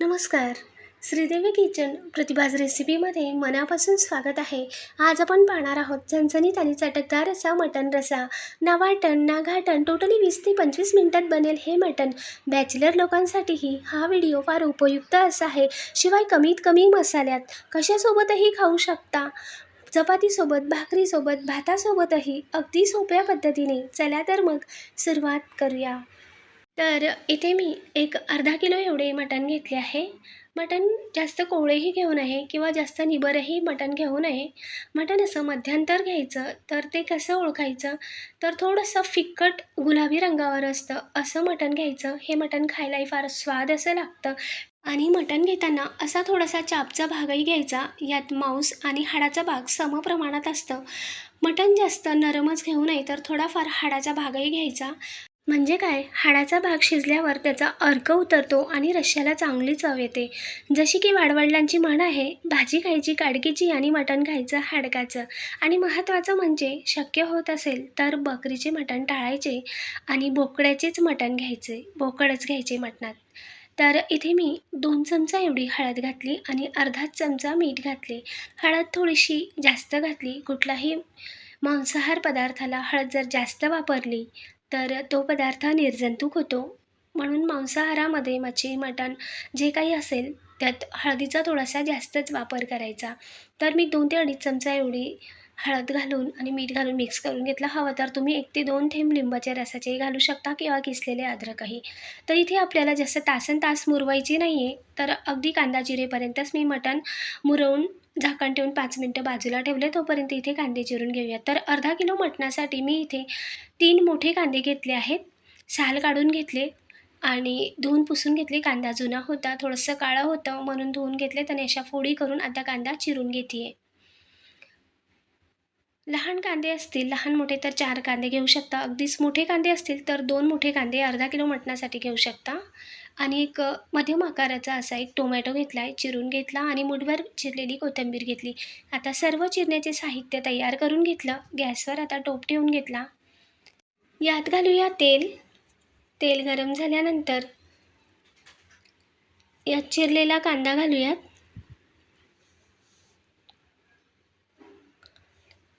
नमस्कार. श्रीदेवी किचन प्रतिभाज रेसिपीमध्ये मनापासून स्वागत आहे. आज आपण पाहणार आहोत झणझणीत आणि चटकदार असा मटण रसा. ना वाटण ना घाटण टोटली वीस ते पंचवीस मिनिटात बनेल हे मटण. बॅचलर लोकांसाठीही हा व्हिडिओ फार उपयुक्त असा आहे. शिवाय कमीत कमी मसाल्यात कशासोबतही खाऊ शकता? चपातीसोबत भाकरीसोबत भातासोबतही अगदी सोप्या पद्धतीने. चला तर मग सुरुवात करूया. तर इथे मी एक अर्धा किलो एवढे मटण घेतले आहे. मटण जास्त कोवळेही घेऊ नये किंवा जास्त निबरही मटण घेऊ नये. मटण असं मध्यांतर घ्यायचं तर ते कसं ओळखायचं? तर थोडंसं फिक्कट गुलाबी रंगावर असतं असं मटण घ्यायचं. हे मटण खायलाही फार स्वाद असं लागतं. आणि मटण घेताना असा थोडासा चापचा भागही घ्यायचा. यात मांस आणि हाडाचा भाग समप्रमाणात असतं. मटण जास्त नरमच घेऊ नये तर थोडाफार हाडाचा भागही घ्यायचा. म्हणजे काय? हाडाचा भाग शिजल्यावर त्याचा अर्क उतरतो आणि रश्श्याला चांगली चव येते. जशी की वाडवडिलांची म्हण आहे भाजी खायची काडकीची आणि मटण खायचं हाडकाचं. आणि महत्त्वाचं म्हणजे शक्य होत असेल तर बकरीचे मटण टाळायचे आणि बोकड्याचेच मटण घ्यायचे बोकडच घ्यायचे मटणात. तर इथे मी दोन चमचा एवढी हळद घातली आणि अर्धाच चमचा मीठ घातले. हळद थोडीशी जास्त घातली. कुठलाही मांसाहार पदार्थाला हळद जर जास्त वापरली तर तो पदार्थ निर्जंतुक होतो. म्हणून मांसाहारामध्ये मच्छी मटण जे काही असेल त्यात हळदीचा थोडासा जास्तच वापर करायचा. तर मी दोन ते अडीच चमचा एवढी हळद घालून आणि मीठ घालून मिक्स करून घेतला. हवं तर तुम्ही एक ते दोन थेंब लिंबाच्या रसाचेही घालू शकता किंवा किसलेले अद्रकही. तर इथे आपल्याला जास्त तासन तास मुरवायची नाही आहे तर अगदी कांदा जिरेपर्यंतच मी मटण मुरवून झाकण ठेवून पाच मिनटं बाजूला ठेवले तोपर्यंत इथे कांदे चिरून घेऊया. तर अर्धा किलो मटणासाठी मी इथे तीन मोठे कांदे घेतले आहेत. साल काढून घेतले आणि धुवून पुसून घेतले. कांदा जुना होता थोडंसं काळं होतं म्हणून धुवून घेतले. त्याने अशा फोडी करून आता कांदा चिरून घेते आहे लहान कांदे असतील लहान मोठे तर चार कांदे घेऊ शकता. अगदीच मोठे कांदे असतील तर दोन मोठे कांदे अर्धा किलो मटणासाठी घेऊ शकता. आणि एक मध्यम आकाराचा असा एक टोमॅटो घेतला आहे चिरून घेतला आणि मुठभर चिरलेली कोथिंबीर घेतली. आता सर्व चिरण्याचे साहित्य तयार करून घेतलं. गॅसवर आता टोप ठेवून घेतला. यात घालूया तेल. तेल गरम झाल्यानंतर यात चिरलेला कांदा घालूयात.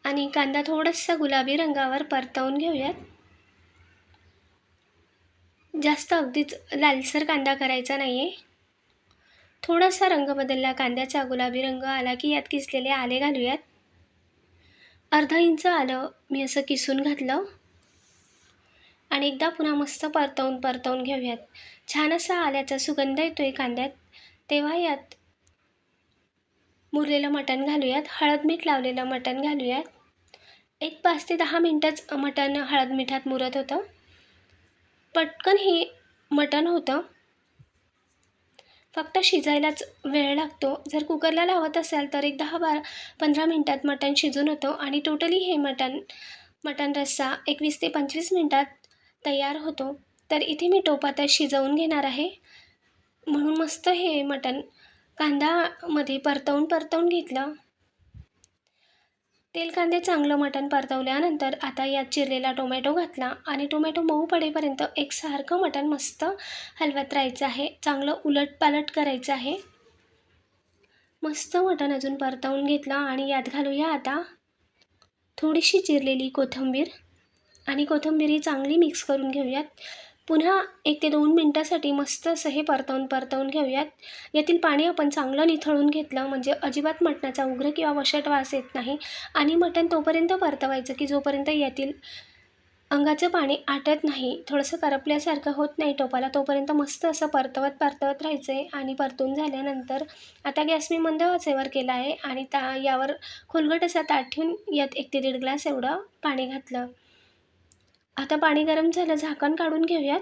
आणि कांदा थोडासा गुलाबी रंगावर परतवून घेऊयात. जास्त अगदीच लालसर कांदा करायचा नाही आहे थोडासा रंग बदलला कांद्याचा गुलाबी रंग आला की यात किसलेले आले घालूयात. अर्धा इंच आलं मी असं किसून घातलं. आणि एकदा पुन्हा मस्त परतवून परतवून घेऊयात. छान असा आल्याचा सुगंध येतो आहे कांद्यात. तेव्हा यात मुरलेलं मटण घालूयात. हळद मीठ लावलेलं मटण घालूयात. एक पाच ते दहा मिनटंच मटण हळद मिठात मुरत होतं. पटकन हे मटण होतं. फक्त शिजायलाच वेळ लागतो. जर कुकरला लावत असाल तर एक दहा बारा पंधरा मिनटात मटण शिजून होतं आणि टोटली हे मटण मटण रस्सा एकवीस ते पंचवीस मिनटात तयार होतो. तर इथे मी टोपात शिजवून घेणार आहे. म्हणून मस्त हे मटण कांदामध्ये परतवून परतवून घेतलं. तेल कांदे चांगलं मटण परतवल्यानंतर आता यात चिरलेला टोमॅटो घातला आणि टोमॅटो मऊ पडेपर्यंत एकसारखं मटण मस्त हलवत राहायचं आहे. चांगलं उलटपालट करायचं आहे. मस्त मटण अजून परतवून घेतलं आणि यात घालूया आता थोडीशी चिरलेली कोथिंबीर. आणि कोथिंबीर ही चांगली मिक्स करून घेऊयात. पुन्हा एक ते दोन मिनटासाठी मस्त असं हे परतवून परतवून घेऊयात. यातील पाणी आपण चांगलं निथळून घेतलं म्हणजे अजिबात मटणाचा उग्र किंवा वशट वास येत नाही. आणि मटण तोपर्यंत परतवायचं की जोपर्यंत यातील अंगाचं पाणी आटत नाही थोडंसं करपल्यासारखं होत नाही टोपाला तोपर्यंत मस्त असं परतवत परतवत राहायचं आहे आणि परतून झाल्यानंतर आता गॅस मी मंद वाचेवर केला आहे आणि ता यावर खोलगट असा ताट ठेवून यात एक ते दीड ग्लास एवढं पाणी घातलं. आता पाणी गरम झालं झाकण काढून घेऊयात.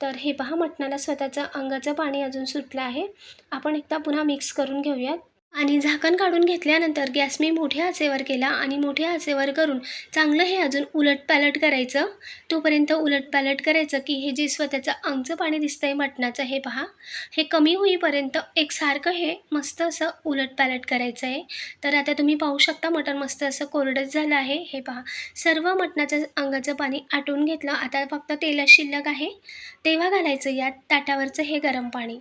तर हे पहा मटणाला स्वतःचं अंगाचं पाणी अजून सुटलं आहे. आपण एकदा पुन्हा मिक्स करून घेऊयात. आणि झाकण काढून घेतल्यानंतर गॅस मी मोठ्या आचेवर केला आणि मोठ्या आचेवर करून चांगलं हे अजून उलटपालट करायचं. तोपर्यंत उलटपालट करायचं की हे जे स्वतःचं अंगचं पाणी दिसतं आहे मटणाचं हे पहा. हे कमी होईपर्यंत एकसारखं हे मस्त असं उलटपालट करायचं आहे तर आता तुम्ही पाहू शकता मटण मस्त असं कोरडंच झालं आहे. हे पहा. सर्व मटणाचं अंगाचं पाणी आटून घेतलं. आता फक्त तेलात शिल्लक आहे. तेव्हा घालायचं यात ताटावरचं हे गरम पाणी.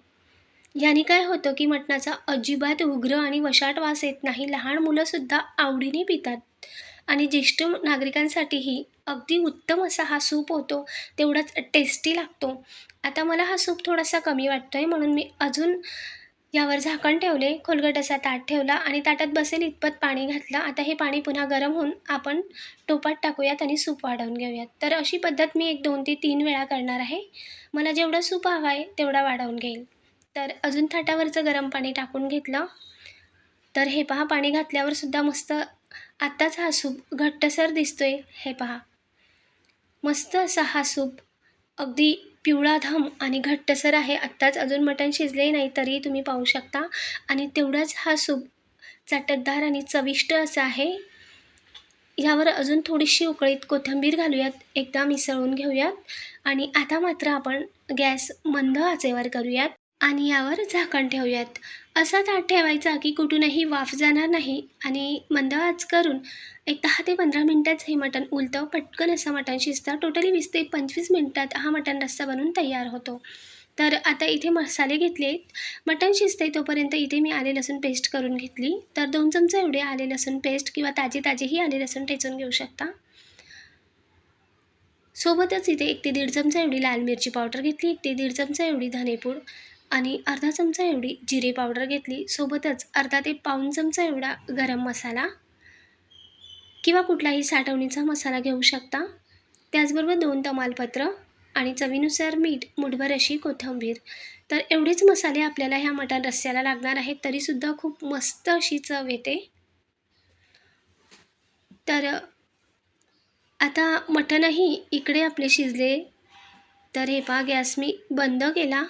याने काय होतं की मटणाचा अजिबात उग्र आणि वशाट वास येत नाही. लहान मुलंसुद्धा आवडीने पितात. आणि ज्येष्ठ नागरिकांसाठीही अगदी उत्तम असा हा सूप होतो तेवढाच टेस्टी लागतो. आता मला हा सूप थोडासा कमी वाटतो आहे म्हणून मी अजून यावर झाकण ठेवले खोलगट असा ताट ठेवला आणि ताटात बसेल इतपत पाणी घातलं. आता हे पाणी पुन्हा गरम होऊन आपण टोपात टाकूयात आणि सूप वाढवून घेऊयात. तर अशी पद्धत मी एक दोन ते तीन वेळा करणार आहे. मला जेवढं सूप हवं आहे तेवढा वाढवून घेईल. तर अजून ताटावरचं गरम पाणी टाकून घेतलं. तर हे पहा पाणी घातल्यावर सुद्धा मस्त आत्ताच हा सूप घट्टसर दिसतो आहे हे पहा. मस्त असा हा सूप. अगदी पिवळा धम आणि घट्टसर आहे. आत्ताच अजून मटण शिजले नाही तरी तुम्ही पाहू शकता. आणि तेवढाच हा सूप चटकदार आणि चविष्ट असा आहे. ह्यावर अजून थोडीशी उकळीत कोथिंबीर घालूयात. एकदा मिसळून घेऊयात. आणि आता मात्र आपण गॅस मंद आचेवर करूयात. आणि यावर झाकण ठेवूयात. असा ताट ठेवायचा की कुठूनही वाफ जाणार नाही आणि मंद आच करून एक दहा ते पंधरा मिनटात हे मटण उलतं पटकन असं मटण शिजतं. टोटली वीस ते पंचवीस मिनटात हा मटण रस्सा बनवून तयार होतो. तर आता इथे मसाले घेतले मटण शिजते तोपर्यंत इथे मी आले लसूण पेस्ट करून घेतली. तर दोन चमचे एवढे आले लसूण पेस्ट किंवा ताजे ताजेही आले लसूण ठेचून घेऊ शकता. सोबतच इथे एक ते दीड चमचा एवढी लाल मिरची पावडर घेतली एक ते दीड चमचा एवढी धनेपूड. आणि अर्धा चमचा एवढी जिरे पावडर घेतली सोबतच अर्धा ते पाऊण चमचा एवढा गरम मसाला किंवा कुठलाही साठवणीचा मसाला घेऊ शकता. त्याचबरोबर दोन तमालपत्र आणि चवीनुसार मीठ मुठभर अशी कोथिंबीर. तर एवढेच मसाले आपल्याला ह्या मटण रस्स्याला लागणार आहेत तरीसुद्धा खूप मस्त अशी चव येते. तर आता मटणही इकडे आपले शिजले. तर हे पहा गॅस मी बंद केला.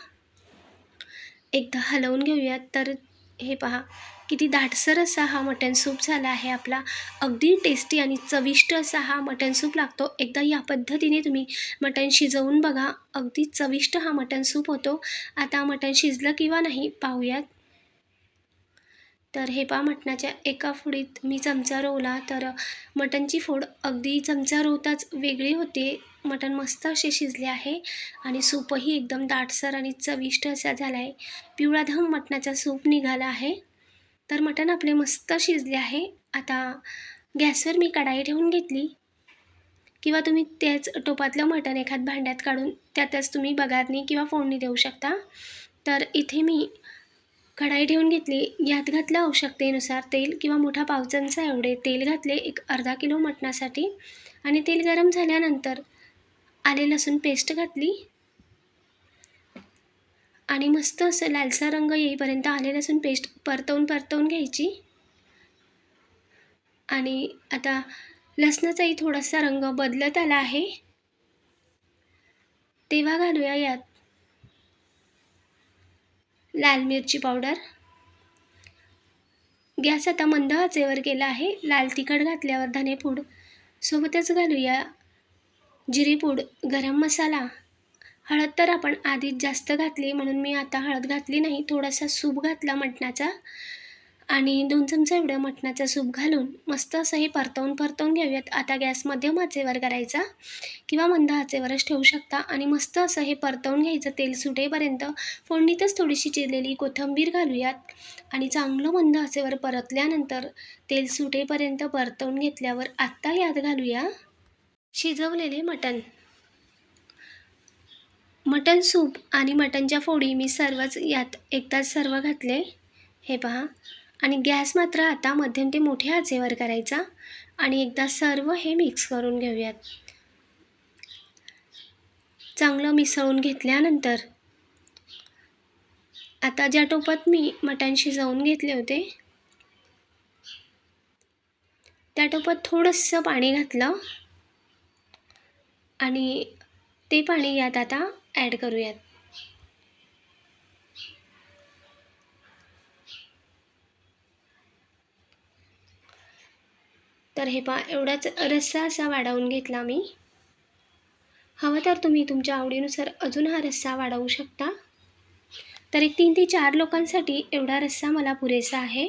एकदा हलवून घेऊयात. तर हे पहा किती दाटसर असा हा मटन सूप झाला आहे आपला. अगदी टेस्टी आणि चविष्ट असा हा मटन सूप लागतो. एकदा या पद्धतीने तुम्ही मटण शिजवून बघा. अगदी चविष्ट हा मटन सूप होतो. आता मटण शिजलं किंवा नाही पाहूयात. तर हे पा मटणाच्या एका फोडीत मी चमचा रोवला तर मटणची फोड अगदी चमचा रोवताच वेगळी होते. मटण मस्त असे शिजले आहे आणि सूपही एकदम दाटसर आणि चविष्ट असा झाला आहे पिवळा धम मटणाचा सूप निघाला आहे. तर मटण आपले मस्त शिजले आहे. आता गॅसवर मी कढाई ठेवून घेतली. किंवा तुम्ही त्याच टोपातलं मटण एखाद भांड्यात काढून त्यातच तुम्ही बघारणी किंवा फोडणी देऊ शकता. तर इथे मी कढाई ठेवून घेतली. यात घातलं आवश्यकतेनुसार तेल किंवा मोठा पावचांचा एवढे तेल घातले एक अर्धा किलो मटणासाठी आणि तेल गरम झाल्यानंतर आले लसूण पेस्ट घातली. आणि मस्त असं लालसा रंग येईपर्यंत आले लसूण पेस्ट परतवून परतवून घ्यायची. आणि आता लसणाचाही थोडासा रंग बदलत आला आहे. तेव्हा घालूया यात लाल मिरची पावडर. गॅस आता मंद आचेवर केला आहे. लाल तिखट घातल्यावर धनेपूड सोबतच घालूया जिरीपूड गरम मसाला. हळद तर आपण आधीच जास्त घातली म्हणून मी आता हळद घातली नाही. थोडासा सूप घातला मटणाचा. आणि दोन चमचा एवढं मटणाचा सूप घालून मस्त असं हे परतवून परतवून घेऊयात आता गॅस मध्यम आचेवर करायचा किंवा मंद आचेवरच ठेवू शकता आणि मस्त असं हे परतवून घ्यायचं. तेल सुटेपर्यंत फोडणीतच थोडीशी चिरलेली कोथिंबीर घालूयात आणि चांगलं मंद आचेवर परतल्यानंतर तेल सुटेपर्यंत परतवून घेतल्यावर आत्ता यात घालूया शिजवलेले मटण. मटण सूप आणि मटणच्या फोडी मी सर्वच यात एकदाच सर्व घातले. हे पहा. आणि गॅस मात्र आता मध्यम ते मोठ्या आचेवर करायचा आणि एकदा सर्व हे मिक्स करून घेऊयात. चांगलं मिसळून घेतल्यानंतर आता ज्या टोपात मी मटण शिजवून घेतले होते त्या टोपात थोडंसं पाणी घातलं आणि ते पाणी यात आता ॲड करूयात. तर हे पा एवढाच रस्सा असा वाढवून घेतला मी. हवं तर तुम्ही तुमच्या आवडीनुसार अजून हा रस्सा वाढवू शकता. तर एक तीन ते चार लोकांसाठी एवढा रस्सा मला पुरेसा आहे.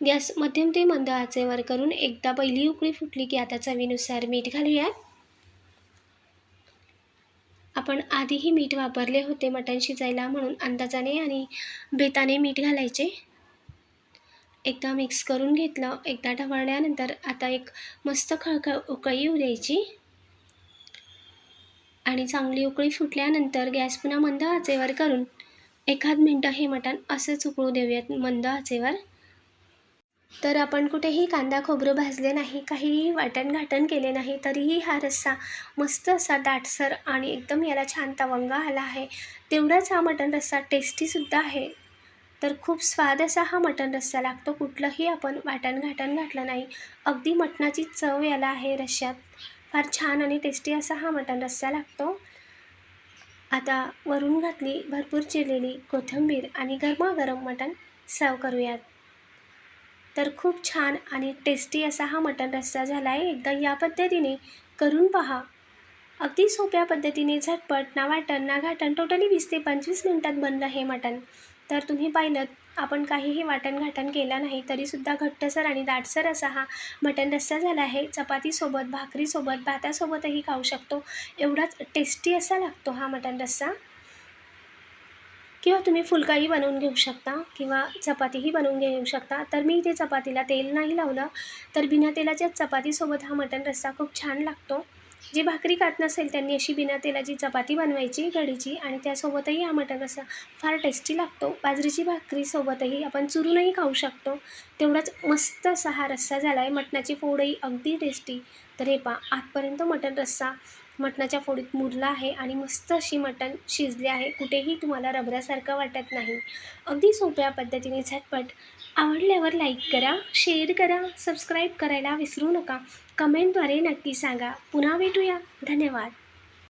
गॅस मध्यम ते मंद आचेवर करून एकदा पहिली उकळी फुटली की आता चवीनुसार मीठ घालूयात. आपण आधीही मीठ वापरले होते मटण शिजायला म्हणून अंदाजाने आणि बेताने मीठ घालायचे. एकदा मिक्स करून घेतलं एकदा ढवळल्यानंतर आता एक मस्त खळखळ उकळी येऊ द्यायची. आणि चांगली उकळी फुटल्यानंतर गॅस पुन्हा मंद आचेवर करून एखाद मिनटं हे मटण असंच उकळू देऊयात मंद आचेवर. तर आपण कुठेही कांदा खोबरं भाजले नाही काहीही वाटण घाटण केले नाही तरीही हा रस्सा मस्त असा दाटसर आणि एकदम याला छान तवंगा आला आहे. तेवढाच हा मटण रस्सा टेस्टीसुद्धा आहे. तर खूप स्वाद असा हा मटण रस्सा लागतो. कुठलंही आपण वाटण घाटण घातलं नाही. अगदी मटणाची चव याला आहे रश्श्यात. फार छान आणि टेस्टी असा हा मटण रस्सा लागतो. आता वरून घातली भरपूर चिरलेली कोथिंबीर आणि गरमागरम मटण सर्व करूयात. तर खूप छान आणि टेस्टी असा हा मटण रस्सा झाला आहे एकदा या पद्धतीने करून पहा. अगदी सोप्या पद्धतीने झटपट ना वाटण ना घाटण टोटली वीस ते पंचवीस मिनटात बनलं हे मटण तर तुम्ही पाहिलं आपण काहीही वाटण घाटण केलं नाही तरीसुद्धा घट्टसर आणि दाटसर असा हा मटण रस्सा झाला आहे. चपातीसोबत भाकरीसोबत भातासोबतही खाऊ शकतो. एवढाच टेस्टी असा लागतो हा मटण रस्सा. किंवा तुम्ही फुलकाही बनवून घेऊ शकता किंवा चपातीही बनवून घेऊ शकता. तर मी इथे चपातीला तेल नाही लावलं तर बिना तेलाच्या चपातीसोबत हा मटण रस्सा खूप छान लागतो. जे भाकरी खात नसेल त्यांनी अशी बिना तेलाची चपाती बनवायची कढीची आणि त्यासोबतही हा मटण रस्सा फार टेस्टी लागतो. बाजरीची भाकरीसोबतही आपण चुरूनही खाऊ शकतो. तेवढाच मस्त असा हा रस्सा झाला आहे मटणाची फोडही अगदी टेस्टी तर हे पा आजपर्यंत मटण रस्सा मटणाच्या फोडीत मुरला आहे आणि मस्त अशी मटण शिजले आहे. कुठेही तुम्हाला रबरासारखं वाटत नाही. अगदी सोप्या पद्धतीने झटपट आवडल्यावर लाईक करा शेअर करा सबस्क्राईब करायला विसरू नका. कमेंटद्वारे नक्की सांगा. पुन्हा भेटूया. धन्यवाद.